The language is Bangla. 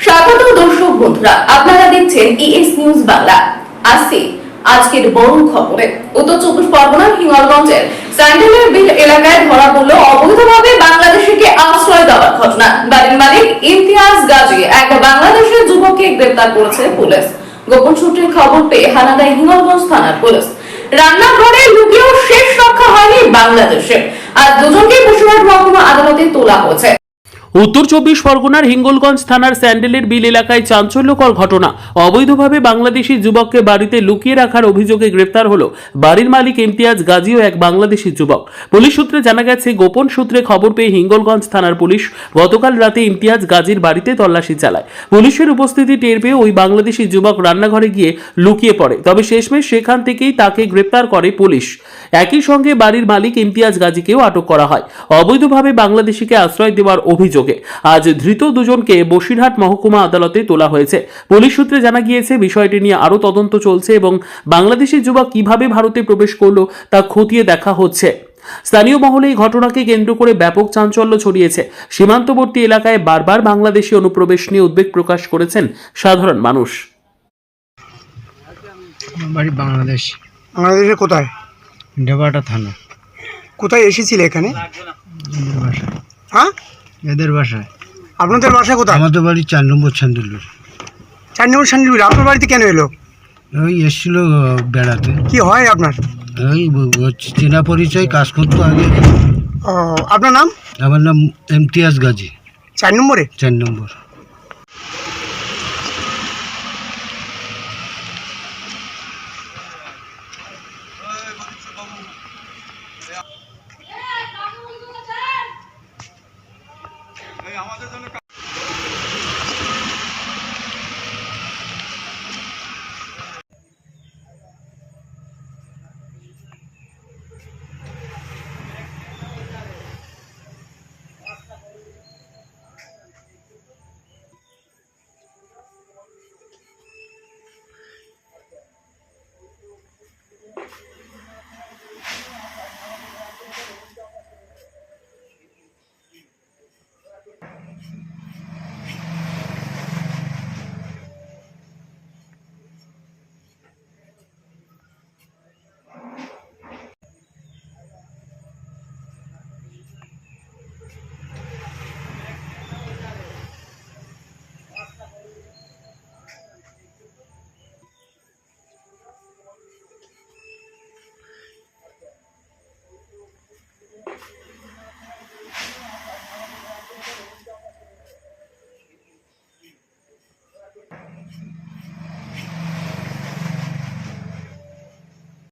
স্বাগত দর্শক বন্ধুরা, আপনারা দেখছেন ইএস নিউজ বাংলা আজকের বড় খবরে। উত্তর চব্বিশ পরগনার হিঙ্গলগঞ্জের স্যান্ডেলের বিল এলাকায় ধরা অবৈধভাবে বাংলাদেশিকে আশ্রয় দেওয়ার ঘটনা। বাড়ির মালিক ইমতিয়াজ গাজী, এক বাংলাদেশের যুবককে গ্রেপ্তার করেছে পুলিশ। গোপন সূত্রে খবর পেয়ে হানা হিঙ্গলগঞ্জ থানার পুলিশ। রান্নাঘরে লুকিয়েও শেষ রক্ষা হয়নি বাংলাদেশে। আর দুজনকে মুর্শিদাবাদ মহকুমা আদালতে তোলা হয়েছে। উত্তর চব্বিশ পরগনার হিঙ্গলগঞ্জ থানার স্যান্ডেলের বিল এলাকায় চাঞ্চল্যকর ঘটনা। অবৈধভাবে বাংলাদেশি যুবককে বাড়িতে লুকিয়ে রাখার অভিযোগে গ্রেপ্তার হল বাড়ির মালিক ইমতিয়াজ গাজী ও এক বাংলাদেশি যুবক। পুলিশ সূত্রে জানা গেছে, গোপন সূত্রে খবর পেয়ে হিঙ্গলগঞ্জ থানার পুলিশ গতকাল রাতে ইমতিয়াজ গাজীর বাড়িতে তল্লাশি চালায়। পুলিশের উপস্থিতি টের পেয়ে ওই বাংলাদেশি যুবক রান্নাঘরে গিয়ে লুকিয়ে পড়ে। তবে শেষমেশ সেখান থেকেই তাকে গ্রেপ্তার করে পুলিশ। একই সঙ্গে বাড়ির মালিক ইমতিয়াজ গাজীকেও আটক করা হয়। অবৈধভাবে বাংলাদেশিকে আশ্রয় দেওয়ার অভিযোগে। আজ ধৃত দুজনকে বসিরহাট মহকুমা আদালতে তোলা হয়েছে। পুলিশ সূত্রে জানা গিয়েছে বিষয়টি নিয়ে আরও তদন্ত চলছে এবং বাংলাদেশি যুবক কীভাবে ভারতে প্রবেশ করল তা খতিয়ে দেখা হচ্ছে। স্থানীয় মহলে এই ঘটনাকে কেন্দ্র করে ব্যাপক চাঞ্চল্য ছড়িয়েছে। সীমান্তবর্তী এলাকায় বারবার বাংলাদেশি অনুপ্রবেশ নিয়ে উদ্বেগ প্রকাশ করেছেন সাধারণ মানুষ। বাড়ি বাংলাদেশ? বাংলাদেশে কোথায়? ডেবাটা থানা। কোথায় এসেছিলে এখানে? হ্যাঁ? এদের বাসায়। আপনাদের বাসা কোথায়? আমাদের বাড়ি চার নম্বর চান্দুলুর। চার নম্বর চান্দুলুর। আপনার বাড়িতে কেন এলো? ওই এসছিল বেড়াতে। কি হয় আপনার? ওই চেনা পরিচয় কাজ করতো আগে। ও, আপনার নাম? আমার নাম ইমতিয়াজ গাজী। চার নম্বরে? চার নম্বর। 两万这都是